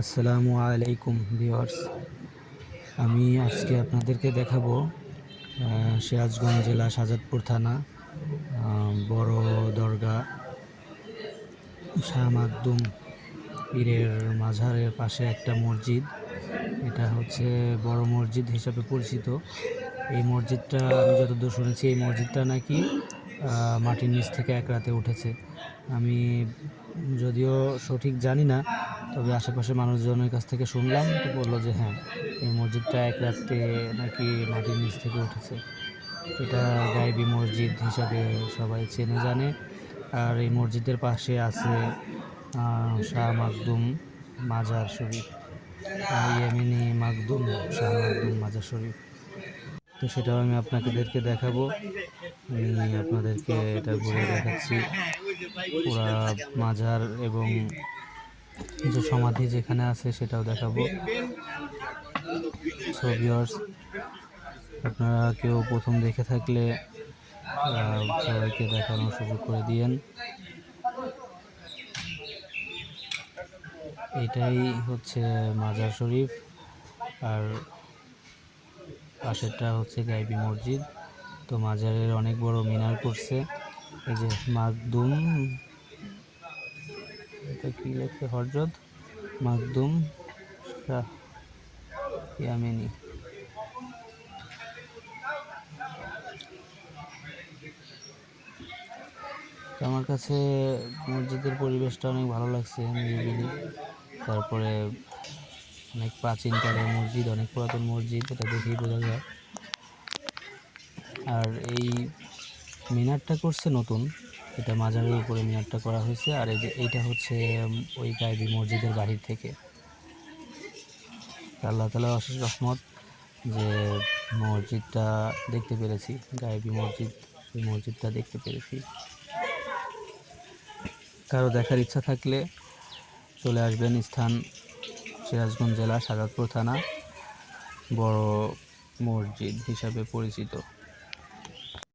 আসসালামু আলাইকুম, ভিউয়ার্স। আমি আজকে আপনাদেরকে দেখাবো সিরাজগঞ্জ জেলা সাজাদপুর থানা বড় দরগা, শাহ মাকদুম পীরের মাঝারের পাশে একটা মসজিদ। এটা হচ্ছে বড় মসজিদ হিসাবে পরিচিত। এই মসজিদটা আমি যতদূর শুনেছি, এই মসজিদটা নাকি মাটির নিচ থেকে এক রাতে উঠেছে। আমি যদিও সঠিক জানি না, তবে আশেপাশে মানুষজনের কাছ থেকে শুনলাম, তো বলল যে হ্যাঁ এই মসজিদটা এক রাতে নাকি মাটির নিচ থেকে উঠেছে। এটা গায়েবী মসজিদ হিসাবে সবাই চেনে জানে। আর এই মসজিদের পাশে আছে শাহ মাকদুম মাজার শরীফ। ইয়ামিনী মাকদুম, শাহ মাকদুম মাজার শরীফ। তো সেটাও আমি আপনাদেরকে দেখাবো। আমি আপনাদেরকে এটা ঘুরে দেখাচ্ছি। পুরা মাজার এবং যে সমাধি যেখানে আছে সেটাও দেখাবো। সো আপনারা কেউ প্রথম দেখে থাকলে সবাইকে দেখানোর সুযোগ করে দিয়েন। এটাই হচ্ছে মাজার শরীফ। আর পাশেরটা হচ্ছে গাইবি মসজিদ। তো মাজারের অনেক বড় মিনার করছে এই যে মাকদুম, এটা কি লেখছে হরজত? মাকদুম ইয়ামিনী। আমার কাছে মসজিদের পরিবেশটা অনেক ভালো লাগছে। নিরিবিলি। তারপরে অনেক প্রাচীনকালের মসজিদ, অনেক পুরাতন মসজিদ, এটা দেখেই বোঝা যায়। আর এই মিনারটা করছে নতুন, এটা মাজারের উপরে মিনারটা করা হয়েছে, আর এই যে এইটা হচ্ছে ওই গায়েবী মসজিদের বাহির থেকে। আল্লাহ তালা অশেষ রহমত যে মসজিদটা দেখতে পেরেছি, গায়েবী মসজিদ ওই মসজিদটা দেখতে পেরেছি। কারও দেখার ইচ্ছা থাকলে চলে আসবেন স্থান সিরাজগঞ্জ জেলা সাজাদপুর থানা বড় মসজিদ হিসাবে পরিচিত।